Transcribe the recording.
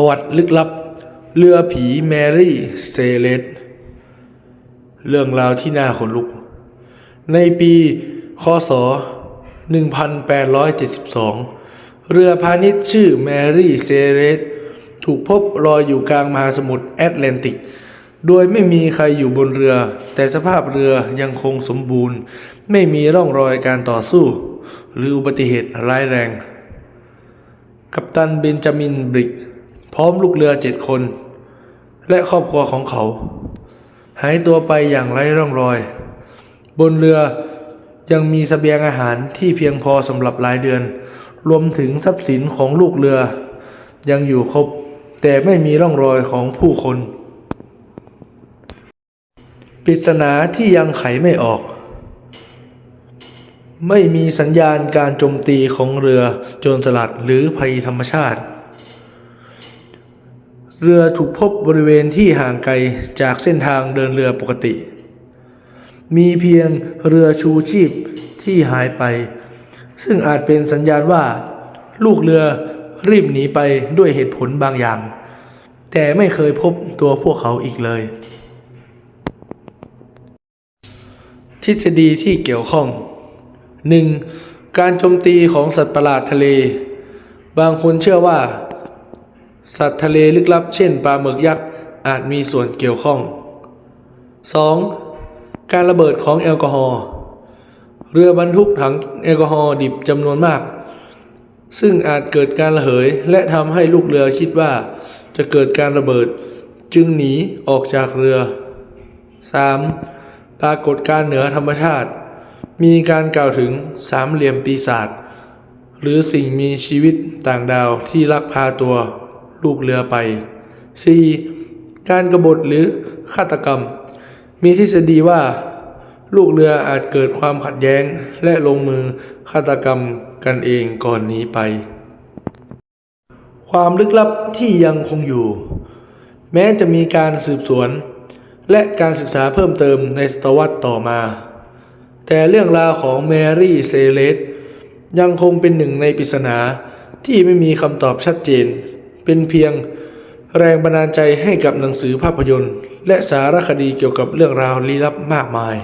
ประวัติลึกลับ เรือผีแมรี่เซเลสเรื่องราวที่น่าขนลุก ในปีคศ 1872 เรือพาณิชย์ชื่อแมรี่เซเลสถูกพบลอยอยู่กลางมหาสมุทรแอตแลนติก โดยไม่มีใครอยู่บนเรือ แต่สภาพเรือยังคงสมบูรณ์ ไม่มีร่องรอยการต่อสู้ หรืออุบัติเหตุร้ายแรง กัปตันเบนจามินบริก พร้อมลูกเรือเจ็ดคน และครอบครัวของเขา หายตัวไปอย่างไร้ร่องรอย บนเรือยังมีสเสบียงอาหารที่เพียงพอสำหรับรายเดือน รวมถึงทรัพย์สินของลูกเรือ ยังอยู่ครบ แต่ไม่มีร่องรอยของผู้คน ปริศนาที่ยังไขไม่ออก ไม่มีสัญญาณการโจมตีของเรือโจรสลัดหรือภัยธรรมชาติ เรือถูกพบบริเวณที่ห่างไกลจากเส้นทางเดินเรือปกติ มีเพียงเรือชูชีพที่หายไป ซึ่งอาจเป็นสัญญาณว่า ลูกเรือรีบหนีไปด้วยเหตุผลบางอย่าง แต่ไม่เคยพบตัวพวกเขาอีกเลย ทฤษฎีที่เกี่ยวข้อง 1. การโจมตีของสัตว์ประหลาดทะเล บางคนเชื่อว่า สัตว์ทะเลลึกลับเช่นปลาหมึกยักษ์อาจมีส่วนเกี่ยวข้อง 2. การระเบิดของแอลกอฮอล์เรือบรรทุกถังแอลกอฮอล์ดิบจำนวนมาก ซึ่งอาจเกิดการระเหย และทำให้ลูกเรือคิดว่า จะเกิดการระเบิดจึงหนีออกจากเรือ 3. ปรากฏการณ์เหนือธรรมชาติ มีการกล่าวถึงสามเหลี่ยมปีศาจหรือสิ่งมีชีวิตต่างดาวที่ลักพาตัว ลูกเรือไป 4. การกบฏหรือฆาตกรรม มีทฤษฎีว่า ลูกเรืออาจเกิดความขัดแย้งและลงมือฆาตกรรมกันเองก่อนหนีไป ความลึกลับที่ยังคงอยู่ แม้จะมีการสืบสวน และการศึกษาเพิ่มเติมในศตวรรษต่อมา แต่เรื่องราวของแมรี่เซเลสยังคงเป็นหนึ่งในปริศนาที่ไม่มีคำตอบชัดเจน เป็นเพียงแรงบันดาลใจให้กับหนังสือภาพยนตร์ และสารคดีเกี่ยวกับเรื่องราวลี้ลับมากมาย